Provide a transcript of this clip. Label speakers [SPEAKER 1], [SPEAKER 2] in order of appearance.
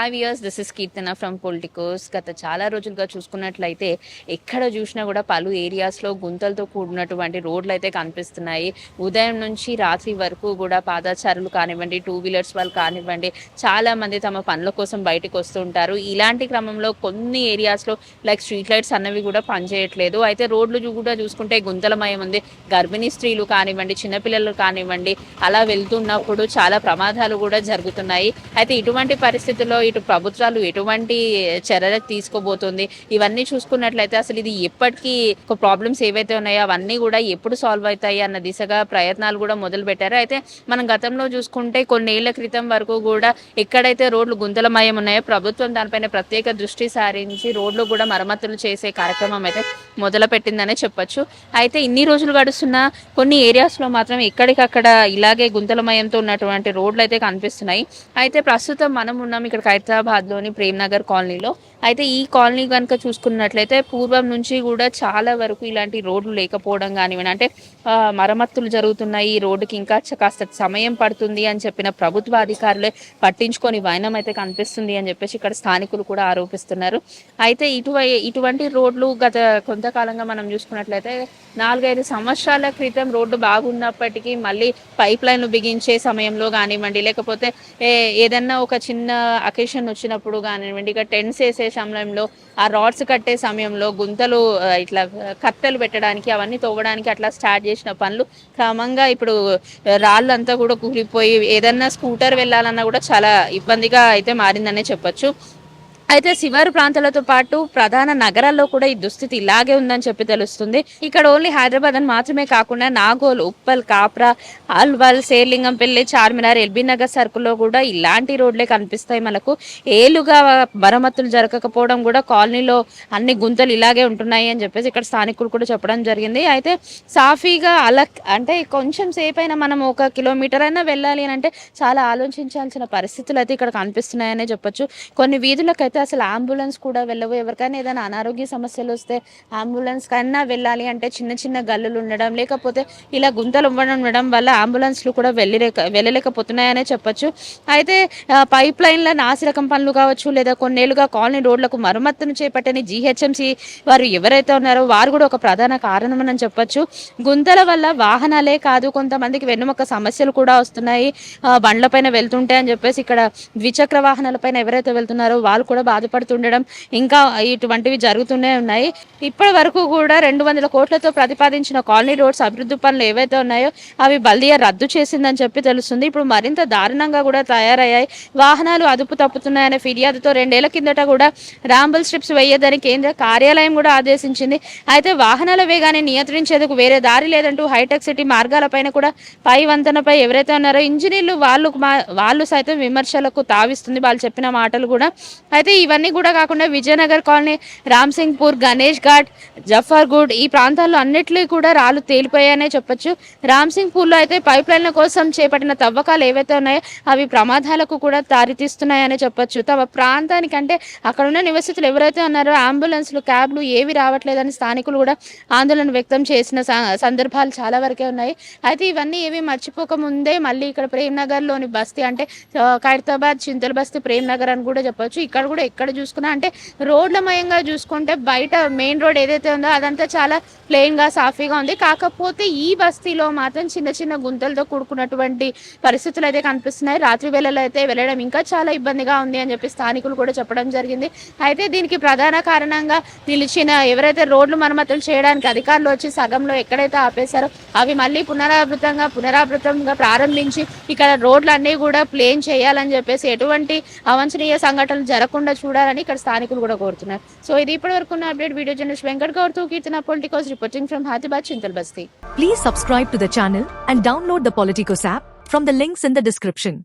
[SPEAKER 1] Have years this is Keerthana from Politicos గత చాలా రోజులుగా చూసుకున్నట్లయితే ఎక్కడ చూసినా కూడా పలు ఏరియాస్లో గుంతలతో కూడినటువంటి రోడ్లు అయితే కనిపిస్తున్నాయి. ఉదయం నుంచి రాత్రి వరకు కూడా పాదాచారులు కానివ్వండి టూ వీలర్స్ వాళ్ళు కానివ్వండి చాలా మంది తమ పనుల కోసం బయటకు వస్తుంటారు ఇలాంటి క్రమంలో కొన్ని ఏరియాస్లో లైక్ స్ట్రీట్ లైట్స్ అన్నవి కూడా పనిచేయట్లేదు. అయితే రోడ్లు కూడా చూసుకుంటే గుంతలమయం ఉంది. గర్భిణీ స్త్రీలు కానివ్వండి చిన్నపిల్లలు కానివ్వండి అలా వెళ్తున్నప్పుడు చాలా ప్రమాదాలు కూడా జరుగుతున్నాయి. అయితే ఇటువంటి పరిస్థితుల్లో ఇటు ప్రభుత్వాలు ఎటువంటి చర్యలు తీసుకోబోతుంది? ఇవన్నీ చూసుకున్నట్లయితే అసలు ఇది ఎప్పటికీ ఒక ప్రాబ్లమ్స్ ఏవైతే ఉన్నాయో అవన్నీ కూడా ఎప్పుడు సాల్వ్ అవుతాయి అన్న దిశగా ప్రయత్నాలు కూడా మొదలు పెట్టారు అయితే మనం గతంలో చూసుకుంటే కొన్నేళ్ళ క్రితం వరకు కూడా ఎక్కడైతే రోడ్లు గుంతలమయం ఉన్నాయో ప్రభుత్వం దానిపైన ప్రత్యేక దృష్టి సారించి రోడ్లు కూడా మరమ్మతులు చేసే కార్యక్రమం అయితే మొదలు పెట్టిందనే చెప్పొచ్చు. అయితే ఇన్ని రోజులు గడుస్తున్న కొన్ని ఏరియాస్లో మాత్రం ఎక్కడికక్కడ ఇలాగే గుంతలమయంతో ఉన్నటువంటి రోడ్లు అయితే కనిపిస్తున్నాయి. అయితే ప్రస్తుతం మనం ఉన్నాం ఇక్కడ హైదరాబాద్లోని ప్రేమ్ నగర్ కాలనీలో. అయితే ఈ కాలనీ కనుక చూసుకున్నట్లయితే పూర్వం నుంచి కూడా చాలా వరకు ఇలాంటి రోడ్లు లేకపోవడం కానివ్వండి అంటే మరమ్మతులు జరుగుతున్నాయి ఈ రోడ్డుకి ఇంకా కాస్త సమయం పడుతుంది అని చెప్పిన ప్రభుత్వ అధికారులే పట్టించుకొని వైనం అయితే కనిపిస్తుంది అని చెప్పేసి ఇక్కడ స్థానికులు కూడా ఆరోపిస్తున్నారు. అయితే ఇటువై ఇటువంటి రోడ్లు గత కొంతకాలంగా మనం చూసుకున్నట్లయితే నాలుగైదు సంవత్సరాల క్రితం రోడ్డు బాగున్నప్పటికీ మళ్ళీ పైప్ లైన్లు బిగించే సమయంలో కానివ్వండి లేకపోతే ఏదన్నా ఒక చిన్న అకేషన్ వచ్చినప్పుడు కానివ్వండి ఇక టెంట్స్ వేసే సమయంలో ఆ రాడ్స్ కట్టే సమయంలో గుంతలు ఇట్లా కత్తెలు పెట్టడానికి అవన్నీ తవ్వడానికి అట్లా స్టార్ట్ చేసిన పనులు క్రమంగా ఇప్పుడు రాళ్ళంతా కూడా కూలిపోయి ఏదన్నా స్కూటర్ వెళ్ళాలన్నా కూడా చాలా ఇబ్బందిగా అయితే మారిందనే చెప్పొచ్చు. అయితే శివారు ప్రాంతాలతో పాటు ప్రధాన నగరాల్లో కూడా ఈ దుస్థితి ఇలాగే ఉందని చెప్పి తెలుస్తుంది. ఇక్కడ ఓన్లీ హైదరాబాద్ అని మాత్రమే కాకుండా నాగోల్ ఉప్పల్ కాప్రా అల్వాల్ సేర్లింగంపల్లి చార్మినార్ ఎల్బీ నగర్ సర్కుల్లో కూడా ఇలాంటి రోడ్లే కనిపిస్తాయి మనకు. ఏలుగా మరమ్మతులు జరగకపోవడం కూడా కాలనీలో అన్ని గుంతలు ఇలాగే ఉంటున్నాయి అని చెప్పేసి ఇక్కడ స్థానికులు కూడా చెప్పడం జరిగింది. అయితే సాఫీగా అలా అంటే కొంచెం సేపు అయినా మనం ఒక కిలోమీటర్ అయినా వెళ్ళాలి అని అంటే చాలా ఆలోచించాల్సిన పరిస్థితులు అయితే ఇక్కడ కనిపిస్తున్నాయనే చెప్పొచ్చు. కొన్ని వీధులకైతే అసలు అంబులెన్స్ కూడా వెళ్ళవు. ఎవరికైనా ఏదైనా అనారోగ్య సమస్యలు వస్తే అంబులెన్స్ కన్నా వెళ్ళాలి అంటే చిన్న చిన్న గల్లులు ఉండడం లేకపోతే ఇలా గుంతలు ఇవ్వడం ఉండడం వల్ల అంబులెన్స్లు కూడా వెళ్ళలేక వెళ్ళలేకపోతున్నాయనే చెప్పొచ్చు. అయితే పైప్ లైన్ల నాసిరకం పనులు కావచ్చు లేదా కొన్నేళ్ళుగా కాలనీ రోడ్లకు మరమ్మతును చేపట్టని జీహెచ్ఎంసీ వారు ఎవరైతే ఉన్నారో వారు కూడా ఒక ప్రధాన కారణం అని చెప్పొచ్చు. గుంతల వల్ల వాహనాలే కాదు కొంతమందికి వెన్నుమొక్క సమస్యలు కూడా వస్తున్నాయి. బండ్ల బండ్లపైన వెళ్తుంటే అని చెప్పేసి ఇక్కడ ద్విచక్ర వాహనాలపైన ఎవరైతే వెళ్తున్నారో వాళ్ళు కూడా బాధపడుతుండడం ఇంకా ఇటువంటివి జరుగుతూనే ఉన్నాయి. ఇప్పటి వరకు కూడా రెండు వందల కోట్లతో ప్రతిపాదించిన కాలనీ రోడ్స్ అభివృద్ధి పనులు ఏవైతే ఉన్నాయో అవి బల్దియా రద్దు చేసిందని చెప్పి తెలుస్తుంది. ఇప్పుడు మరింత దారుణంగా కూడా తయారయ్యాయి. వాహనాలు అదుపు తప్పుతున్నాయనే ఫిర్యాదుతో రెండేళ్ళ కిందట కూడా రాంబుల్ స్ట్రిప్స్ వేయదని కేంద్ర కార్యాలయం కూడా ఆదేశించింది. అయితే వాహనాల వేగాన్ని నియంత్రించేందుకు వేరే దారి లేదంటూ హైటెక్ సిటీ మార్గాలపైన కూడా పై వంతెనపై ఎవరైతే ఉన్నారో ఇంజనీర్లు వాళ్ళు వాళ్ళు సైతం విమర్శలకు తావిస్తుంది వాళ్ళు చెప్పిన మాటలు కూడా. అయితే ఇవన్నీ కూడా కాకుండా విజయనగర్ కాలనీ రామ్సింగ్పూర్ గణేష్ ఘాట్ జఫర్గూడ్ ఈ ప్రాంతాల్లో అన్నిట్లో కూడా రాళ్ళు తేలిపోయాయనే చెప్పొచ్చు. రామ్సింగ్పూర్లో అయితే పైప్ లైన్ల కోసం చేపట్టిన తవ్వకాలు ఏవైతే ఉన్నాయో అవి ప్రమాదాలకు కూడా దారితీస్తున్నాయని చెప్పొచ్చు. తమ ప్రాంతానికంటే అక్కడ ఉన్న నివసితులు ఎవరైతే ఉన్నారో అంబులెన్స్లు క్యాబ్లు ఏవి రావట్లేదని స్థానికులు కూడా ఆందోళన వ్యక్తం చేసిన సందర్భాలు చాలా వరకే ఉన్నాయి. అయితే ఇవన్నీ ఏవి మర్చిపోక ముందే మళ్ళీ ఇక్కడ ప్రేమ్ నగర్లోని బస్తీ అంటే ఖైరతాబాద్ చింతల బస్తీ ప్రేమ్ నగర్ అని కూడా చెప్పొచ్చు. ఇక్కడ కూడా ఎక్కడ చూసుకున్నా అంటే రోడ్ల మయంగా చూసుకుంటే బయట మెయిన్ రోడ్ ఏదైతే ఉందో అదంతా చాలా ప్లెయిన్గా సాఫీగా ఉంది. కాకపోతే ఈ బస్తీలో మాత్రం చిన్న చిన్న గుంతలతో కూడుకున్నటువంటి పరిస్థితులు అయితే కనిపిస్తున్నాయి. రాత్రి వేళలో అయితే వెళ్ళడం ఇంకా చాలా ఇబ్బందిగా ఉంది అని చెప్పి స్థానికులు కూడా చెప్పడం జరిగింది. అయితే దీనికి ప్రధాన కారణంగా నిలిచిన ఎవరైతే రోడ్లు మరమ్మతులు చేయడానికి అధికారులు వచ్చి సగంలో ఎక్కడైతే ఆపేశారో అవి మళ్ళీ పునరావృతంగా పునరావృతంగా ప్రారంభించి ఇక్కడ రోడ్లు అన్నీ కూడా ప్లేన్ చేయాలని చెప్పేసి ఎటువంటి అవాంఛనీయ సంఘటనలు జరగకుండా తప్పకుండా చూడాలని ఇక్కడ స్థానికులు కూడా కోరుతున్నారు. సో ఇది ఇప్పటి వరకు ఉన్న update. Video journalist Venkat గౌర్తో Keerthana Politicos reporting from Hyderabad Chintal Basti.
[SPEAKER 2] Please subscribe to the channel and download the Politicos app from the links in the description